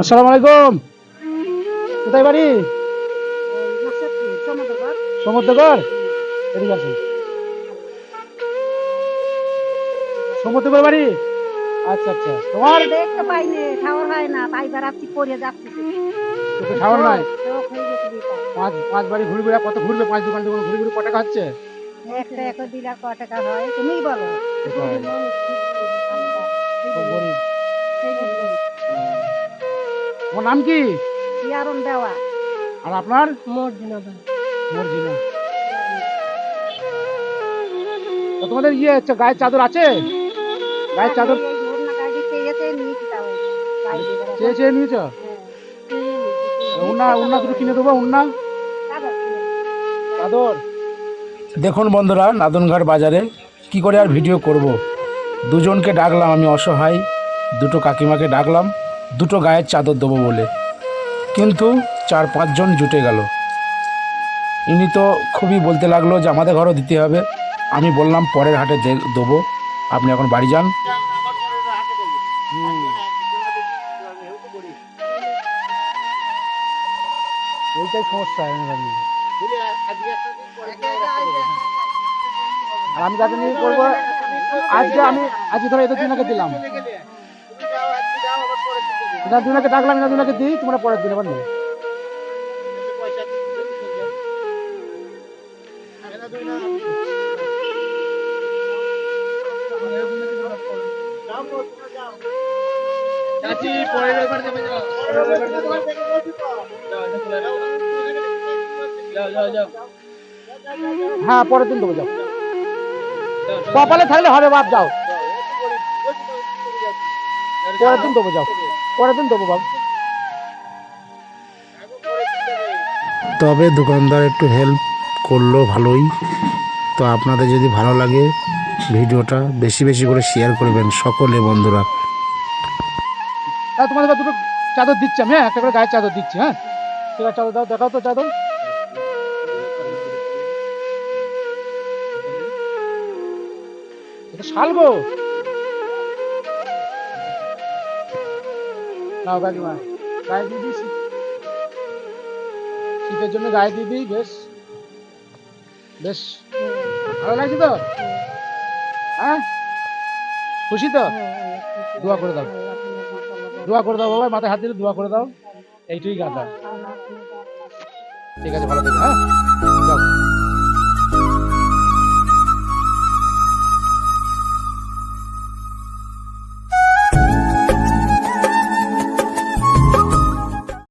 আসসালামু আলাইকুম। কোথায় বাড়ি? সমুদ্রগড় এদিকে আসুন। সমুদ্রগড় বাড়ি? আচ্ছা আচ্ছা। তোমার? দেখতে পাইনি খাওয়ার হয় না তাই বেড়াচ্ছি পরে যাচ্ছি। তোকে খাওয়ার নাই? পাঁচ পাঁচ বাড়ি ঘুরে ঘুরে কত ঘুরবে? পাঁচ দোকান দোকান ঘুরে ঘুরে ক টাকা হচ্ছে? একটা একটা দিলে ক টাকা হয়? তুমি বলো। তোমার নাম কি? ইয়ারন দেওয়া। আর আপনার? মর্জিনা মর্জিনা। তো তোমাদের ইয়ে হচ্ছে গায়ের চাদর আছে? গায়ের চাদর দিয়ে বেড়াচ্ছি। চেয়ে চেয়ে নিয়েছ হ্যাঁ। উন্না উন্না দুটো কিনে দেবো উন্না। চাদর চাদর। দেখুন বন্ধুরা নাদনঘাট বাজারে কি করে আর ভিডিও করব। দুজনকে ডাকলাম আমি অসহায়। দুটো কাকিমাকে ডাকলাম। দুটো গায়ের চাদর দেবো বলে। কিন্তু চার পাঁচজন জুটে গেল। ইনি তো খুবই বলতে লাগল যে আমাদের ঘরও দিতে হবে। আমি বললাম, পরের হাটে দেবো। আপনি এখন বাড়ি যান। আমি নিয়ে করব, আজকে আমি আজকে ধরো এদের দুজনকে দিলাম। এদের ডাকলাম দুজনকে দিই তোমরা পরের দিন আবার নেবে। চাচি পরের রবিবার যাবে যাও। যাও যাও যাও। হ্যাঁ পরের দিন দেবো যাও। কপালে থাকলে হবে বাপ যাও। পরের দিন দেবো যাও। পরের দিন দেবো বাবু। তবে দোকানদার একটু হেল্প করল ভালোই। তো আপনাদের যদি ভালো লাগে ভিডিওটা বেশি বেশি করে শেয়ার করবেন সকলে বন্ধুরা। হ্যাঁ তোমাদের দুটো চাদর দিচ্ছি আমি হ্যাঁ একটা করে গায়ের চাদর দিচ্ছি হ্যাঁ। ঠিক আছে চাদর দাও দেখাও তো চাদর। এটা শাল গো। নাও কাকিমা গায়ে দিয়ে দিই শীতের জন্য গায়ে দিয়ে দিই, বেশ। বেশ। ভালো লাগছে তো? হ্যাঁ? খুশি তো? দোয়া করে দাও। দোয়া করে দাও বাবা, মাথায় হাত দিলে দোয়া করে দাও। এইটুই গাথা ঠিক আছে, ভালো থেকো হ্যাঁ?